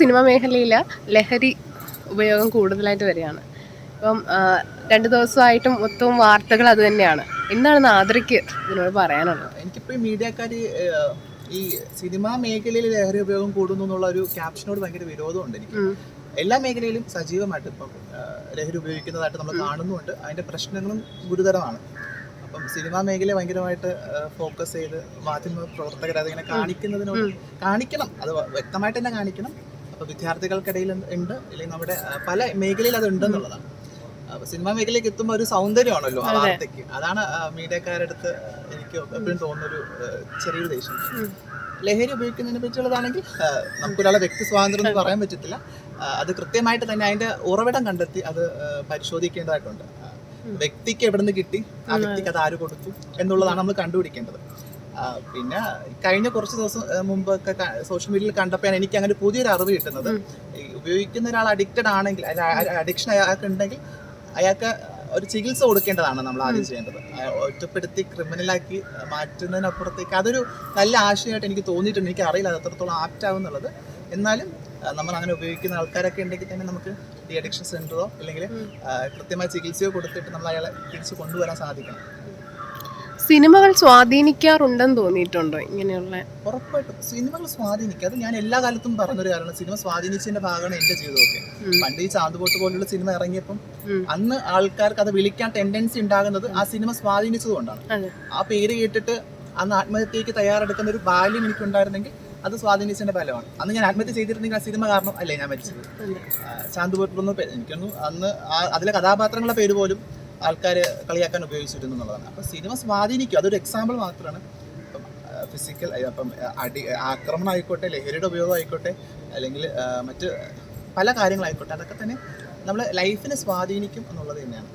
Cinema മേഖലയിൽ ലഹരി ഉപയോഗം കൂടുതലായിട്ട് വരികയാണ്. ഇപ്പം രണ്ട് ദിവസമായിട്ടും മൊത്തവും വാർത്തകൾ അത് തന്നെയാണ്. എന്താണ് നാദ്രയ്ക്ക് ഇതിനോട് പറയാനുള്ളത്. എനിക്കിപ്പോൾ ഈ മീഡിയക്കാർ ഈ സിനിമാ മേഖലയിൽ ലഹരി ഉപയോഗം കൂടുന്നു എന്നുള്ള ഒരു ക്യാപ്ഷനോട് ഭയങ്കര വിരോധമുണ്ട് എനിക്ക്. എല്ലാ മേഖലയിലും സജീവമായിട്ട് ഇപ്പം ലഹരി ഉപയോഗിക്കുന്നതായിട്ട് നമ്മൾ കാണുന്നുണ്ട്. അതിന്റെ പ്രശ്നങ്ങളും ഗുരുതരമാണ്. അപ്പം സിനിമാ മേഖലയെ ഭയങ്കരമായിട്ട് ഫോക്കസ് ചെയ്ത് മാധ്യമ പ്രവർത്തകർ അതിങ്ങനെ കാണിക്കുന്നതിനോട് കാണിക്കണം. അത് വ്യക്തമായിട്ട് തന്നെ കാണിക്കണം. അപ്പൊ വിദ്യാർത്ഥികൾക്കിടയിൽ ഉണ്ട്- അല്ലെങ്കിൽ നമ്മുടെ പല മേഖലയിൽ അത് ഉണ്ടെന്നുള്ളതാണ്. സിനിമ മേഖലയിലേക്ക് എത്തുമ്പോൾ ഒരു സൗന്ദര്യമാണല്ലോ ആ വാർത്തയ്ക്ക് അതാണ് മീഡിയക്കാരടുത്ത് എനിക്ക് എപ്പോഴും തോന്നുന്നൊരു ഒരു ചെറിയൊരു ദേഷ്യം. ലഹരി ഉപയോഗിക്കുന്നതിനെ പറ്റിയുള്ളതാണെങ്കിൽ നമുക്കൊരാളെ വ്യക്തി സ്വാതന്ത്ര്യം എന്ന് പറയാൻ പറ്റത്തില്ല. അത് കൃത്യമായിട്ട് തന്നെ അതിന്റെ ഉറവിടം കണ്ടെത്തി അത് പരിശോധിക്കേണ്ടതായിട്ടുണ്ട്. വ്യക്തിക്ക് എവിടെ നിന്ന് കിട്ടി? ആ വ്യക്തിക്ക് അത് ആര് കൊടുത്തു എന്നുള്ളതാണ് നമ്മൾ കണ്ടുപിടിക്കേണ്ടത്. പിന്നെ കഴിഞ്ഞ കുറച്ച് ദിവസം മുമ്പൊക്കെ സോഷ്യൽ മീഡിയയിൽ കണ്ടപ്പോഴാണ് എനിക്ക് അങ്ങനെ പുതിയൊരു അറിവ് കിട്ടുന്നത്. ഉപയോഗിക്കുന്ന ഒരാൾ അഡിക്റ്റഡ് ആണെങ്കിൽ അഡിക്ഷൻ അയാൾക്ക് ഉണ്ടെങ്കിൽ അയാൾക്ക് ഒരു ചികിത്സ കൊടുക്കേണ്ടതാണ് നമ്മൾ ആദ്യം ചെയ്യേണ്ടത്. ഒറ്റപ്പെടുത്തി ക്രിമിനലാക്കി മാറ്റുന്നതിനപ്പുറത്തേക്ക് അതൊരു നല്ല ആശയമായിട്ട് എനിക്ക് തോന്നിയിട്ടുണ്ട്. എനിക്ക് അറിയില്ല അത് എത്രത്തോളം ആപ്റ്റ് ആവും എന്നുള്ളത്. എന്നാലും നമ്മൾ അങ്ങനെ ഉപയോഗിക്കുന്ന ആൾക്കാരൊക്കെ ഉണ്ടെങ്കിൽ തന്നെ നമുക്ക് ഡി അഡിക്ഷൻ സെന്ററോ അല്ലെങ്കിൽ കൃത്യമായ ചികിത്സയോ കൊടുത്തിട്ട് നമ്മൾ അയാളെ തിരിച്ച് കൊണ്ടുവരാൻ സാധിക്കണം. സിനിമകൾ സ്വാധീനിക്കാറുണ്ടെന്ന് തോന്നിയിട്ടുണ്ടോ ഇങ്ങനെയുള്ള? ഉറപ്പായിട്ടും. സിനിമകൾ സ്വാധീനിക്കുക അത് ഞാൻ എല്ലാ കാലത്തും പറഞ്ഞൊരു കാരണം സിനിമ സ്വാധീനിച്ചതിന്റെ ഭാഗമാണ് എന്റെ ജീവിതമൊക്കെ. പണ്ട് ഈ ചാന്തുപോട്ട് പോലുള്ള സിനിമ ഇറങ്ങിയപ്പം അന്ന് ആൾക്കാർക്ക് അത് വിളിക്കാൻ ടെൻഡൻസി ഉണ്ടാകുന്നത് ആ സിനിമ സ്വാധീനിച്ചതുകൊണ്ടാണ് ആ പേര് കേട്ടിട്ട് അന്ന് ആത്മഹത്യക്ക് തയ്യാറെടുക്കുന്ന ഒരു ബാല്യം എനിക്കുണ്ടായിരുന്നെങ്കിൽ അത് സ്വാധീനിച്ചതിന്റെ ഫലമാണ്. അന്ന് ഞാൻ ആത്മഹത്യ ചെയ്തിരുന്നെങ്കിൽ ആ സിനിമ കാരണം അല്ലേ ഞാൻ മരിച്ചത്? ചാന്തുപോട്ടിലൊന്നും എനിക്കൊന്നും അന്ന് അതിലെ കഥാപാത്രങ്ങളുടെ പേര് പോലും ആൾക്കാർ കളിയാക്കാൻ ഉപയോഗിച്ചിരുന്നു എന്നുള്ളതാണ്. അപ്പം സിനിമ സ്വാധീനിക്കും. അതൊരു എക്സാമ്പിൾ മാത്രമാണ്. ഫിസിക്കൽ അപ്പം അടി ആക്രമണം ആയിക്കോട്ടെ ലഹരിയുടെ ഉപയോഗം ആയിക്കോട്ടെ അല്ലെങ്കിൽ മറ്റ് പല കാര്യങ്ങളായിക്കോട്ടെ അതൊക്കെ തന്നെ നമ്മൾ ലൈഫിനെ സ്വാധീനിക്കും എന്നുള്ളത് തന്നെയാണ്.